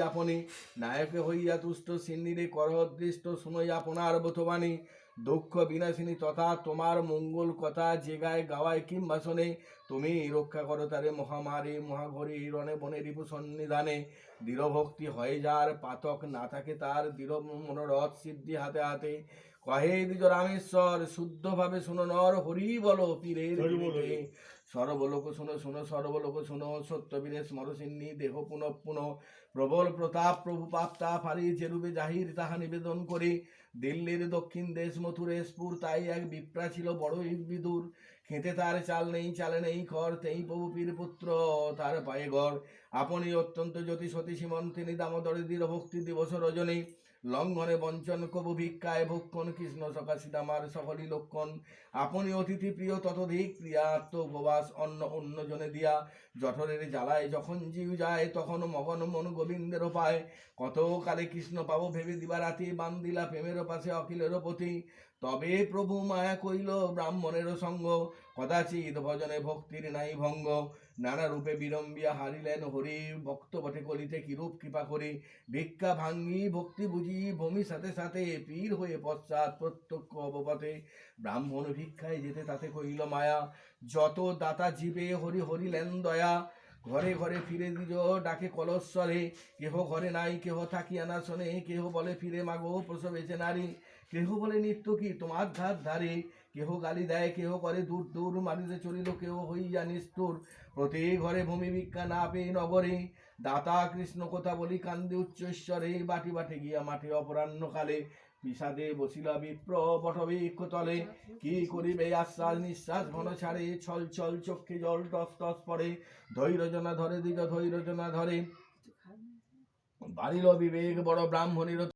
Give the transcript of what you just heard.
আপনি। নায়কে হইয়া তুষ্ট সিন্নিরে করদৃষ্ট শুনই আপনার বতবাণী দুঃখ বিনাশিনী তথা তোমার মঙ্গল কথা যে গায়ে গাওয়ায় কিংবা শোনে তুমি রক্ষা করো তারে মহামারী মহাঘরী রণে বনে রিপু সন্নিধানে দৃঢ়ভক্তি হয়ে যার পাতক না থাকে তার দৃঢ় মনোরথ সিদ্ধি হাতে হাতে কহে দ্বিজ রামেশ্বর শুদ্ধভাবে শুনো নর হরি বলো পীরের বলো। গীতে। শুনো শুনো সর্বলোক শুনো সত্যবীরে স্মরসিন্নি দেহ পুনঃ পুনঃ প্রবল প্রতাপ প্রভু পাপ্তা ফারি যেরূপে জাহির তাহা নিবেদন করে দিল্লির দক্ষিণ দেশ মথুরেশপুর তাই এক বিপ্রা ছিল বড়ই বিদুর খেতে তার চাল নেই, চালে নেই খর তেই প্রভু পীর পুত্র, তার পায়ে ঘর আপনি অত্যন্ত জ্যোতিষতী সতী সীমন তিনি দামোদরে দৃঢ় ভক্তি দিবস রজনী। লঙ্ঘনে বঞ্চন কবু ভিক্ষায় ভক্ষণ কৃষ্ণ সকাশিত আমার সকলই লক্ষণ। আপনি অতিথি প্রিয় ততধিক প্রিয়া আত্ম উপবাস অন্য অন্য জনে দিয়া। জঠরের জ্বালায় যখন জিউ যায় তখন মগন মন গোবিন্দের পায় কত কালে কৃষ্ণ পাবো ভেবে দিবা রাতি বান্দিলা প্রেমের পাশে অখিলের পতি। তবে প্রভু মায়া কইল ব্রাহ্মণেরও সঙ্গ। কদাচিৎ ভজনে ভক্তির নাই ভঙ্গ। নানা রূপে বিড়ম্বিয়া হারিলেন হরি। ভক্ত বটে কলিতে কিরূপ কৃপা করি? ভিক্ষা ভাঙ্গি ভক্তি বুঝি, ভূমি সাথে সাথে পীর হয়ে পশ্চাৎ প্রত্যক্ষ অবপথে। ব্রাহ্মণ ভিক্ষায় যেতে তাতে কইল মায়া, যত দাতা জীবে হরি হরিলেন দয়া। ঘরে ঘরে ফিরে দিজ ডাকে কলস্বরে, কেহ ঘরে নাই, কেহ থাকিয়া না শোনে কেহ বলে ফিরে মাগো প্রসবেছে নারী। কেহ বলে নিত্য কি তোমার ধার ধারে? কেহ গালি দেয়, কেহ করে দূর দূর মারিতে চলিল কেহ হইয়া নিষ্ঠুর। প্রতি ঘরে ভূমি ভিক্ষা না পেয়ে নগরে দাতা কৃষ্ণ কথা বলি কান্দে উচ্চশ্বরে বাটি বাটে গিয়া মাঠে অপরাহ্ন কালে বিষাদে বসিলা বিপ্র বটবৃক্ষ তলে। কি করিবে আশ্বাস নিঃশ্বাস, ঘন ছাড়ে ছল ছল চক্ষে জল টস টস পড়ে। ধৈর্যনা ধরে দিগ ধৈর্যনা ধরে। বাড়িল বিবেক, বড় ব্রাহ্মণের